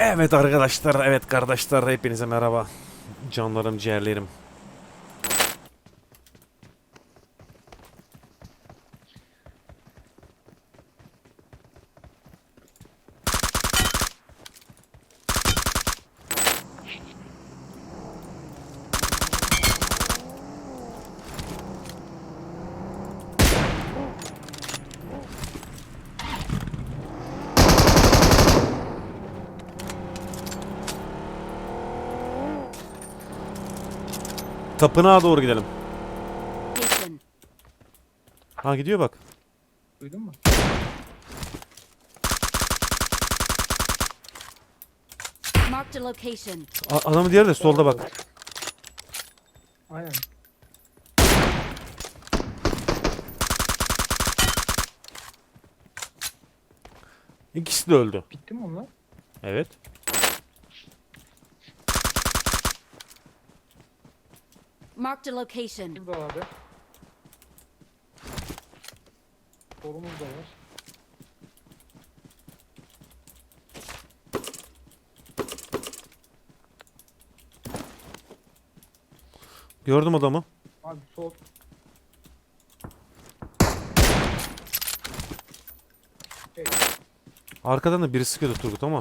Evet arkadaşlar, evet kardeşler hepinize merhaba. Canlarım, ciğerlerim. Tapınağa doğru gidelim. Ha gidiyor bak. Duydun mu? Marked a location. A- adamın diğeri de solda bak. Aynen. İkisi de öldü. Bitti mi onlar? Evet. Marked a location. Burada abi. Sorumuz da var. Gördüm adamı. Abi sol. Evet. Arkadan da biri sıkıyordu Turgut ama.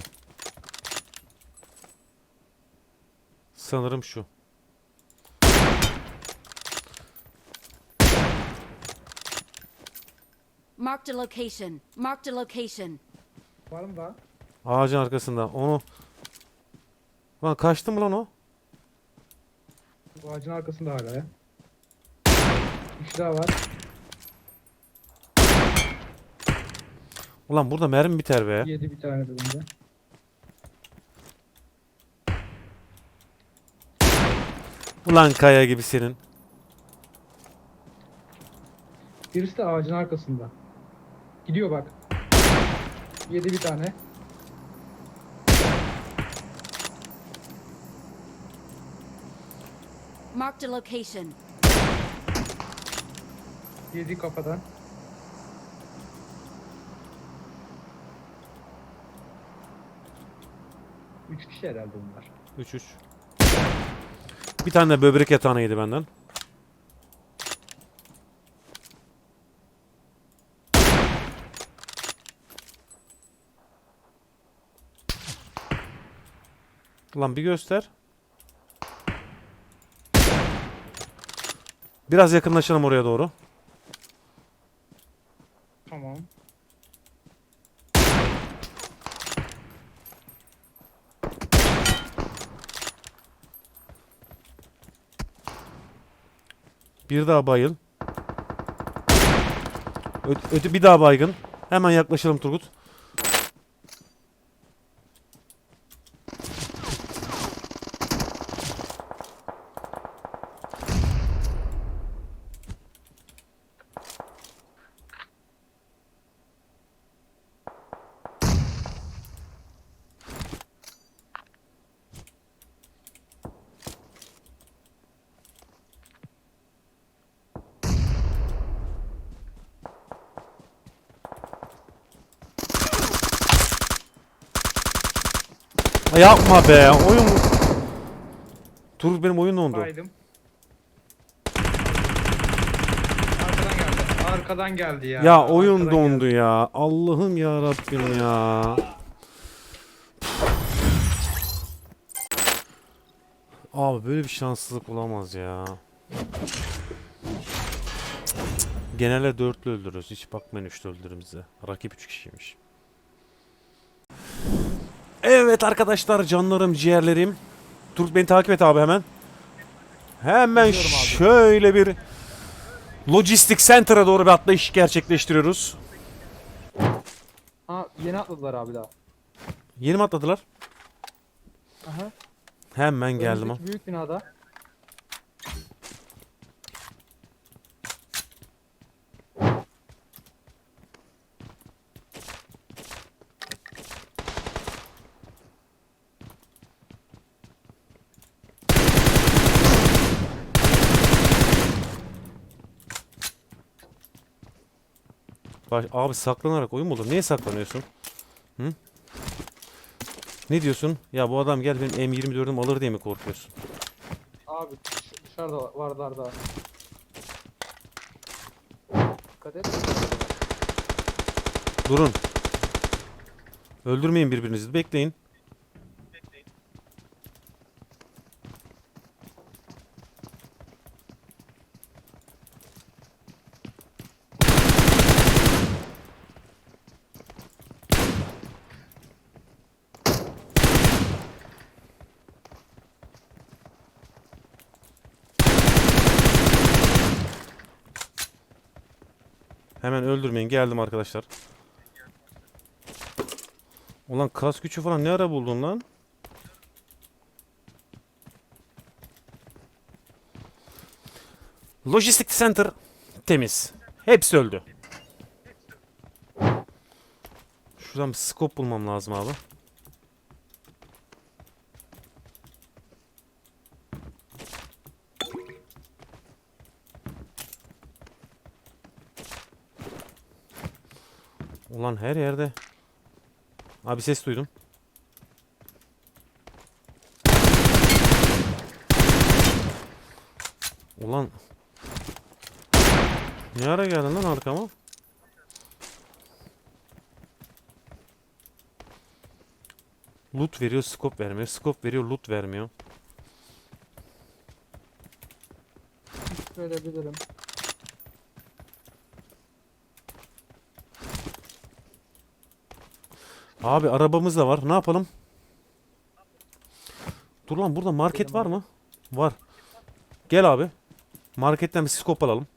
Sanırım şu. Marked a location. Marked a location. Var mı daha? Ağacın arkasında. Onu... Lan kaçtı mı lan o? Bu ağacın arkasında hala ya. Bir daha var. Ulan burada mermi biter be. Yedi bir tane de bunda. Ulan kaya gibi senin. Birisi de ağacın arkasında. Gidiyor bak. Yedi bir tane. Marked a location. Yedi kafadan. Üç kişi herhalde bunlar. 3-3. Bir tane de böbrek yatağına yedi benden. Ulan bir göster. Biraz yakınlaşalım oraya doğru. Tamam. Bir daha bayıl. Ö- öte bir daha baygın. Hemen yaklaşalım Turgut. Ha, yapma be. Oyun Turgut benim oyun dondu. Baydım. Arkadan geldi. Arkadan geldi ya. Ya oyun Arkadan dondu geldi. ya. Allah'ım ya Rabbim ya. Abi böyle bir şanssızlık olamaz ya. Genelde dörtlü öldürürüz. Hiç bakmayın üçlü öldürdüğümüzde. Rakip üç kişiymiş. Evet arkadaşlar canlarım ciğerlerim. Turgut beni takip et abi hemen. Hemen şöyle bir Lojistik Center'a doğru bir atlayış gerçekleştiriyoruz. Ha yeni atladılar abi daha. Yeni mi atladılar? Aha. Hemen geldim. Önümüzdeki Büyük binada. Baş- abi saklanarak oyun mu olur? Niye saklanıyorsun? Hı? Ne diyorsun? Ya bu adam gel benim M24'üm alır diye mi korkuyorsun? Abi dış- dışarıda varlar daha. Dikkat et. Durun. Öldürmeyin birbirinizi. Bekleyin. Hemen öldürmeyin. Geldim arkadaşlar. Ulan kas gücü falan ne ara buldun lan? Logistik Center temiz. Hepsi öldü. Şuradan bir scope bulmam lazım abi. Ulan her yerde. Abi ses duydum. Ulan. Ne ara geldin lan arkama? Loot veriyor, scope vermiyor. Scope veriyor, loot vermiyor. Verebilirim. Abi arabamız da var. Ne yapalım? Dur lan burada market var mı? Var. Gel abi. Marketten bir scope alalım.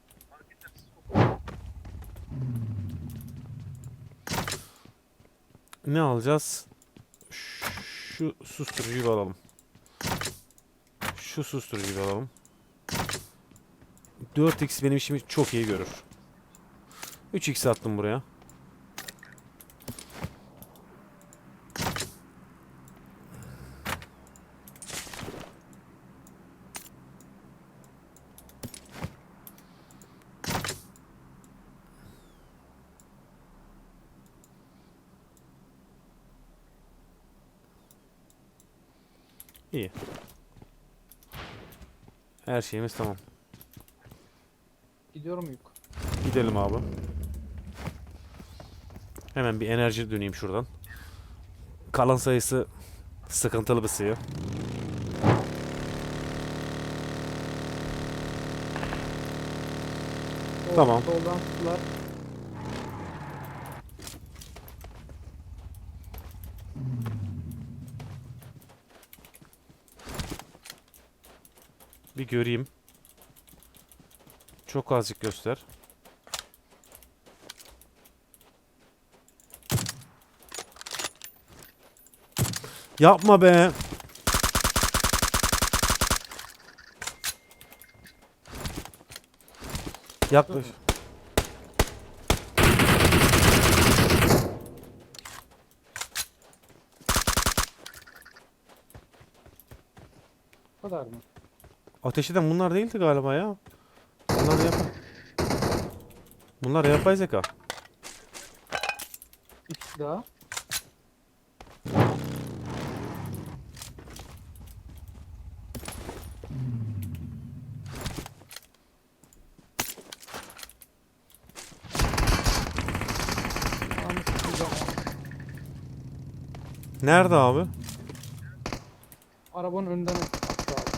Ne alacağız? Şu susturucuyu alalım. Şu susturucuyu alalım. 4x benim işimi çok iyi görür. 3x attım buraya. İyi. Her şeyimiz tamam. Gidiyorum yük. Gidelim abi. Hemen bir enerji döneyim şuradan. Kalan sayısı sıkıntılı bir sayı. Tamam. Soldan sular. Bir göreyim. Çok azıcık göster. Yapma be. Yaklaş. Bu kadar mı? Ateş eden bunlar değildi galiba ya. Bunlar yapay. Bunlar yapay zeka. İkisi daha. Nerede abi? Arabanın önünden attı abi.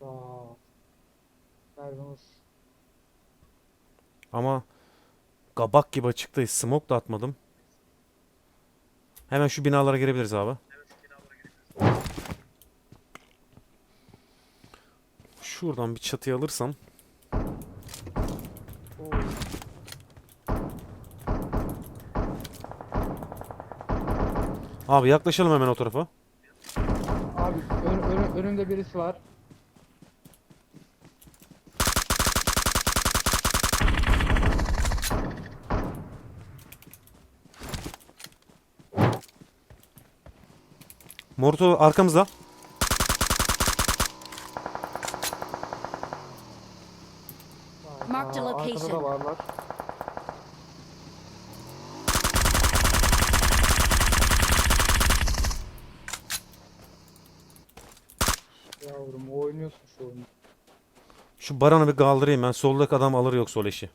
Aa. Mermimiz. Ama kabak gibi açıktayız. Smoke da atmadım. Hemen şu binalara girebiliriz abi. Şuradan bir çatıya alırsam. Abi yaklaşalım hemen o tarafa. Abi ön, ön- önümde birisi var. Morto arkamızda. Marked a arkada da location. varlar. Yavrum oynuyorsun şu oyunu. Şu Baran'ı bir kaldırayım ben. Soldaki adam alır yok sol eşi.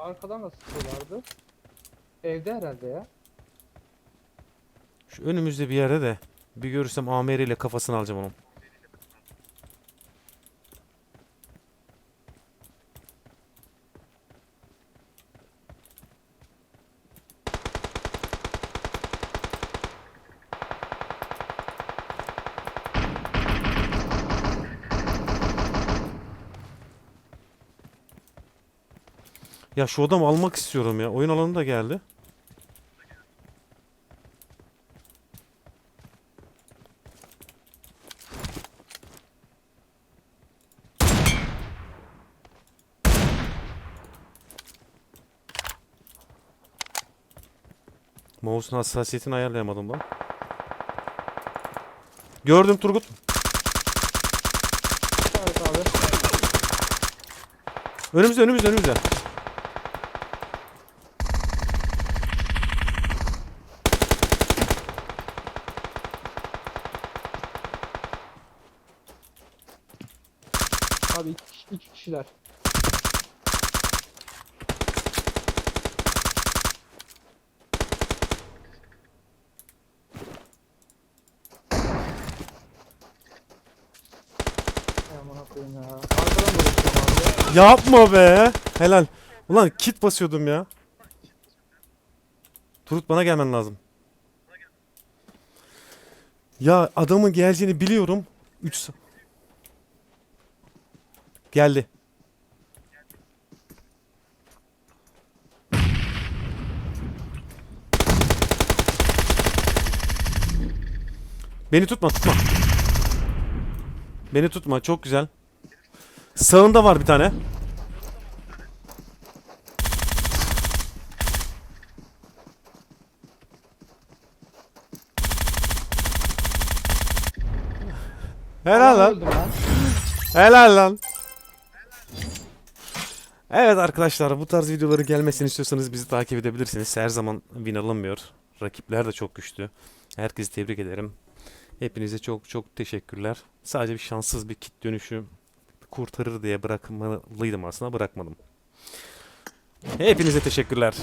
Arkadan da sıkıyorlardı. Evde herhalde ya. Şu önümüzde bir yerde de bir görürsem AMR ile kafasını alacağım onun. Ya şu adamı almak istiyorum ya. Oyun alanı da geldi. Mouse'un hassasiyetini ayarlayamadım lan. Gördüm Turgut. Evet abi. Önümüzde önümüzde önümüzde. Abi iki, kişi- iki kişiler. Yapma be. Helal. Ulan kit basıyordum ya. Turut bana gelmen lazım. Ya adamın geleceğini biliyorum. 3 Geldi. Beni tutma tutma. Beni tutma çok güzel. Sağında var bir tane. Helal lan. Helal lan. Evet arkadaşlar bu tarz videoların gelmesini istiyorsanız bizi takip edebilirsiniz. Her zaman win alınmıyor. Rakipler de çok güçlü. Herkesi tebrik ederim. Hepinize çok çok teşekkürler. Sadece bir şanssız bir kit dönüşü kurtarır diye bırakmalıydım aslında bırakmadım. Hepinize teşekkürler.